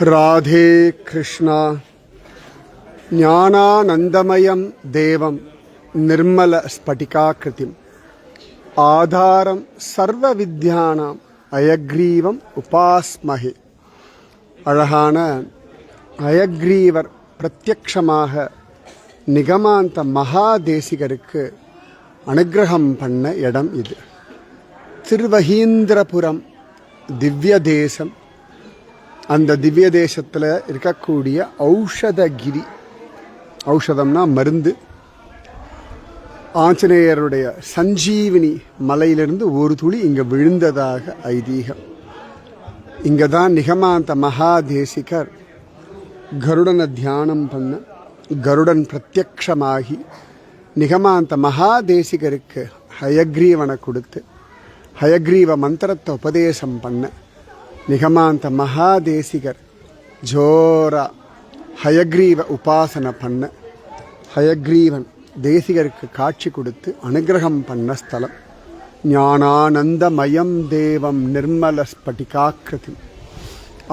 ராதே கிருஷ்ணா. ஞானானந்தமயம் தேவம் நிர்மல ஸ்பட்டிகாக்கிருதிம் ஆதாரம் சர்வ வித்யானாம் அயக்ரீவம் உபாஸ்மகே அழகான அயக்ரீவர் பிரத்யக்ஷமாக நிகமாந்த மகாதேசிகருக்கு அனுகிரகம் பண்ண இடம் இது. திருவகீந்திரபுரம் திவ்ய தேசம் அந்த திவ்ய தேசத்தில் இருக்கக்கூடிய ஔஷதகிரி. ஔஷதம்னா மருந்து. ஆஞ்சநேயருடைய சஞ்சீவினி மலையிலிருந்து ஒரு துளி இங்கே விழுந்ததாக ஐதீகம். இங்கே தான் நிகமாந்த மகாதேசிகர் கருடனை தியானம் பண்ண கருடன் பிரத்யக்ஷமாகி நிகமாந்த மகாதேசிகருக்கு ஹயக்ரீவனை கொடுத்து ஹயக்ரீவ மந்திரத்தை உபதேசம் பண்ண நிகமாந்த மகாதேசிகர் ஜோரா ஹயக்ரீவ உபாசனை பண்ண ஹயக்ரீவன் தேசிகருக்கு காட்சி கொடுத்து அனுகிரகம் பண்ண ஸ்தலம்। ஞானானந்தமயம் தேவம் நிர்மல ஸ்பட்டிகாக்கிருதி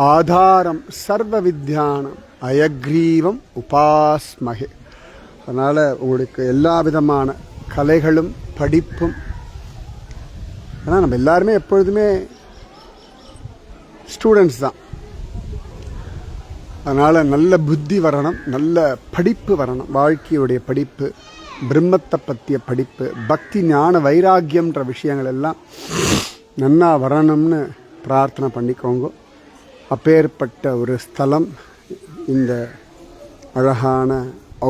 ஆதாரம் சர்வ வித்யானம் அயக்ரீவம் உபாஸ்மகே। அதனால் உங்களுக்கு எல்லா விதமான கலைகளும் படிப்பும் ஆனால் நம்ம எல்லாருமே எப்பொழுதுமே ஸ்டூடெண்ட்ஸ் தான். அதனால் நல்ல புத்தி வரணும் நல்ல படிப்பு வரணும். வாழ்க்கையுடைய படிப்பு பிரம்மத்தை பற்றிய படிப்பு பக்தி ஞான வைராக்கியம்ன்ற விஷயங்கள் எல்லாம் நன்னா வரணும்னு பிரார்த்தனை பண்ணிக்கோங்க. அப்பேற்பட்ட ஒரு ஸ்தலம் இந்த அழகான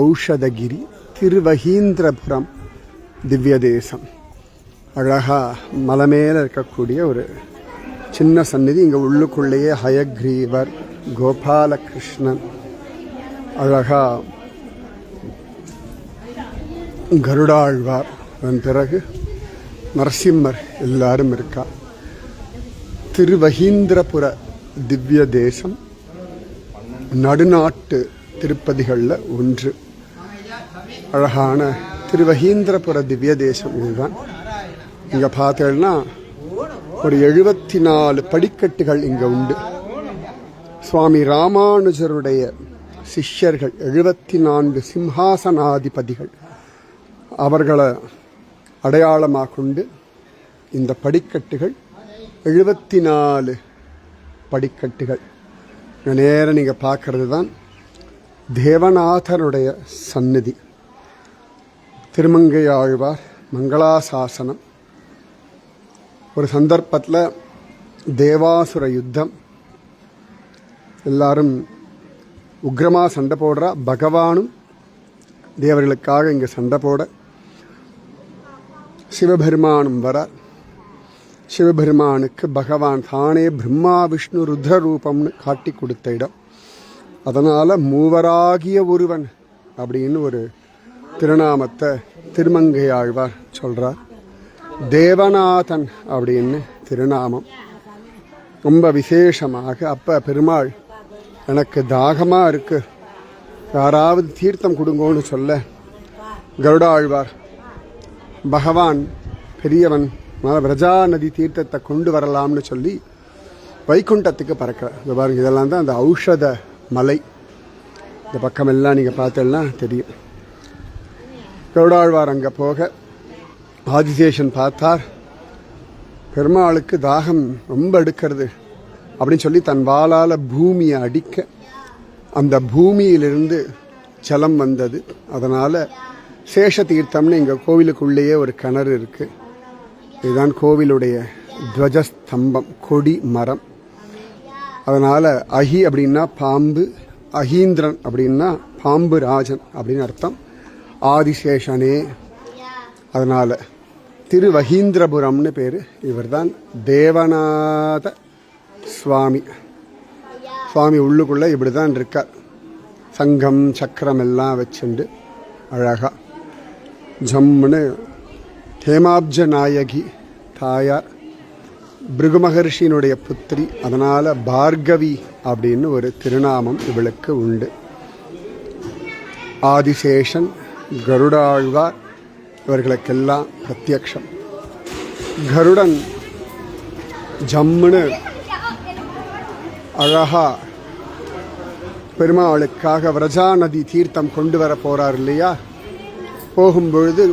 ஔஷதகிரி திருவகீந்திரபுரம் திவ்ய தேசம் அழகாக மலை மேலே இருக்கக்கூடிய ஒரு சின்ன சந்நிதி இங்கே உள்ளுக்குள்ளேயே ஹயக்ரீவர் கோபாலகிருஷ்ணன் அழகா கருடாழ்வார். அதன் பிறகு நரசிம்மர் எல்லாரும் இருக்கா. திருவகீந்திரபுர திவ்ய தேசம் நடுநாட்டு திருப்பதிகளில் ஒன்று. அழகான திருவகீந்திரபுர திவ்ய தேசம் இதுதான். இங்கே பார்த்தேன்னா ஒரு எழுபத்தி நாலு படிக்கட்டுகள் இங்கே உண்டு. சுவாமி ராமானுஜருடைய சிஷ்யர்கள் எழுபத்தி நான்கு சிம்ஹாசனாதிபதிகள் அவர்களை அடையாளமாக கொண்டு இந்த படிக்கட்டுகள். எழுபத்தி நாலு படிக்கட்டுகள் நேரம் நீங்கள் பார்க்கறது தான் தேவநாதனுடைய சந்நிதி. திருமங்கை ஆழ்வார் மங்களாசாசனம். ஒரு சந்தர்ப்பத்தில் தேவாசுர யுத்தம். எல்லாரும் உக்ரமாக சண்டை போடுறா பகவானும் தேவர்களுக்காக இங்கே சண்டை போட. சிவபெருமானும் வரார் சிவபெருமானுக்கு பகவான் தானே பிரம்மா விஷ்ணு ருத்ர ரூபம்னு காட்டி கொடுத்த இடம். அதனால் மூவராகிய ஒருவன் அப்படின்னு ஒரு திருநாமத்தை திருமங்கை ஆழ்வார் சொல்கிறார் தேவநாதன் அப்படின்னு திருநாமம். ரொம்ப விசேஷமாக அப்போ பெருமாள் எனக்கு தாகமாக இருக்கு. யாராவது தீர்த்தம் கொடுங்கோன்னு சொல்ல கருடாழ்வார் பகவான் பெரியவன் பிரஜா நதி தீர்த்தத்தை கொண்டு வரலாம்னு சொல்லி வைகுண்டத்துக்கு பறக்கிறார். இந்த பாருங்க இதெல்லாம் தான் அந்த ஔஷத மலை. இந்த பக்கமெல்லாம் நீங்கள் பார்த்தேன்னா தெரியும். கருடாழ்வார் அங்கே போக ஆதிசேஷன் பார்த்தார். பெருமாளுக்கு தாகம் ரொம்ப எடுக்கிறது. அப்படின்னு சொல்லி தன் வாளால் பூமியை அடிக்க அந்த பூமியிலிருந்து ஜலம் வந்தது. அதனால் சேஷ தீர்த்தம்னு எங்கள் கோவிலுக்குள்ளேயே ஒரு கிணறு இருக்குது இதுதான் கோவிலுடைய துவஜஸ்தம்பம் கொடி மரம். அதனால் அஹி அப்படின்னா பாம்பு அஹீந்திரன் அப்படின்னா பாம்பு ராஜன் அப்படின்னு அர்த்தம். ஆதிசேஷனே. அதனால் திருவகீந்திரபுரம்னு பேர். இவர் தான் தேவநாத சுவாமி. சுவாமி உள்ளுக்குள்ளே இப்படி தான் இருக்கார். சங்கம் சக்கரம் எல்லாம் வச்சுண்டு அழகா. ஜம்முன்னு ஹேமாப்ஜ நாயகி தாயார் பிருகு மகர்ஷியினுடைய புத்திரி அதனால் பார்கவி அப்படின்னு ஒரு திருநாமம் இவளுக்கு உண்டு. ஆதிசேஷன் கருடாழ்வார் இவர்களுக்கெல்லாம் பிரத்யக்ஷம். கருடன் ஜம்முன்னு அழகா பெருமாளுக்காக விரஜா நதி தீர்த்தம் கொண்டு வர போறார் இல்லையா? போகும்பொழுது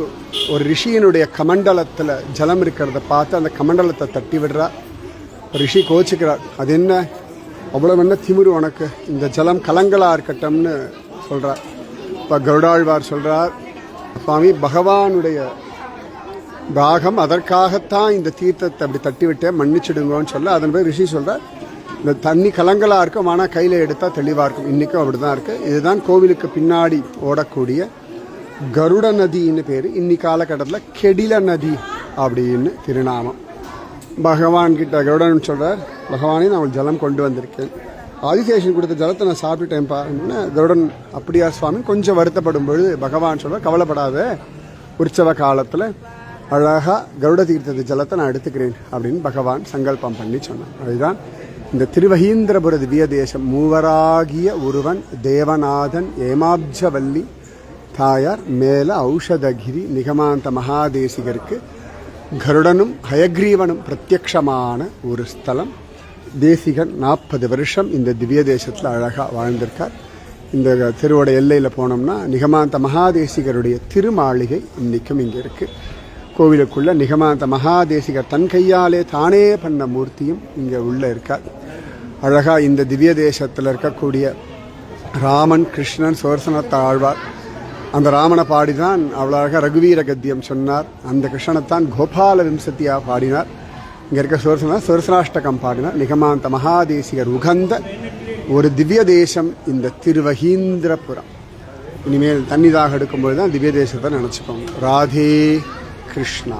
ஒரு ரிஷியினுடைய கமண்டலத்தில் ஜலம் இருக்கிறத பார்த்து அந்த கமண்டலத்தை தட்டி விடுறா. ரிஷி கோச்சிக்கிறார் அது என்ன அவ்வளோ என்ன திமிரு உனக்கு? இந்த ஜலம் கலங்களாக இருக்கட்டும்னு சொல்கிறார் இப்போ கருடாழ்வார் சொல்கிறார் சுவாமி பகவானுடைய தாகம் அதற்காகத்தான் இந்த தீர்த்தத்தை அப்படி தட்டிவிட்டேன் மன்னிச்சிடுங்கன்னு சொல்ல அதன் பேர் ரிஷி சொல்கிறார் இந்த தண்ணி கலங்களாக இருக்கும் ஆனால் கையில் எடுத்தால் தெளிவாக இருக்கும். இன்றைக்கும் அப்படி தான் இருக்குது இதுதான் கோவிலுக்கு பின்னாடி ஓடக்கூடிய கருட நதின்னு பேர். இன்னி காலகட்டத்தில் கெடில நதி அப்படின்னு திருநாமம். பகவான்கிட்ட கருடன் சொல்கிறார் பகவானே நான் ஜலம் கொண்டு வந்திருக்கேன். ஆதிசேஷன் கொடுத்த ஜலத்தை நான் சாப்பிட்டுட்டேன்ப்பா கருடன் அப்படியா சுவாமி? கொஞ்சம் வருத்தப்படும் பொழுது பகவான் சொல்ல கவலைப்படாத உற்சவ காலத்தில் அழகாக கருட தீர்த்தத்து ஜலத்தை நான் எடுத்துக்கிறேன் அப்படின்னு பகவான் சங்கல்பம் பண்ணி சொன்னான். அதுதான் இந்த திருவகீந்திரபுர திவ்ய தேசம். மூவராகிய ஒருவன் தேவநாதன் ஏமாப்ஜவல்லி தாயார் மேல ஔஷதகிரி நிகமாந்த மகாதேசிகருக்கு கருடனும் ஹயக்ரீவனும் பிரத்யக்ஷமான ஒரு ஸ்தலம். தேசிகன் நாற்பது வருஷம் இந்த திவ்ய தேசத்தில் அழகாக வாழ்ந்திருக்கார். இந்த திருவோட எல்லையில் போனோம்னா நிகமாந்த மகாதேசிகருடைய திருமாளிகை இன்றைக்கும் இங்கே இருக்குது கோவிலுக்குள்ள நிகமாந்த மகாதேசிகர் தன் கையாலே தானே பண்ண மூர்த்தியும் இங்கே உள்ள இருக்கார். அழகாக இந்த திவ்ய தேசத்தில் இருக்கக்கூடிய ராமன் கிருஷ்ணன் சுவர்சனத்தை ஆழ்வார். அந்த ராமனை பாடிதான் அவ்வளோ அழகாக ரகுவீர கத்தியம் சொன்னார். அந்த கிருஷ்ணனைத்தான் கோபால விம்சத்தியாக பாடினார். இங்கே இருக்க சுவர்சனா சுவர்சனாஷ்டகம் பாடின நிகமாந்த மகாதேசிகர் உகந்த ஒரு திவ்ய தேசம் இந்த திருவகீந்திரபுரம். இனிமேல் தண்ணிதாக எடுக்கும்போது தான் திவ்ய தேசத்தை நினச்சிக்கோங்க ராதே கிருஷ்ணா.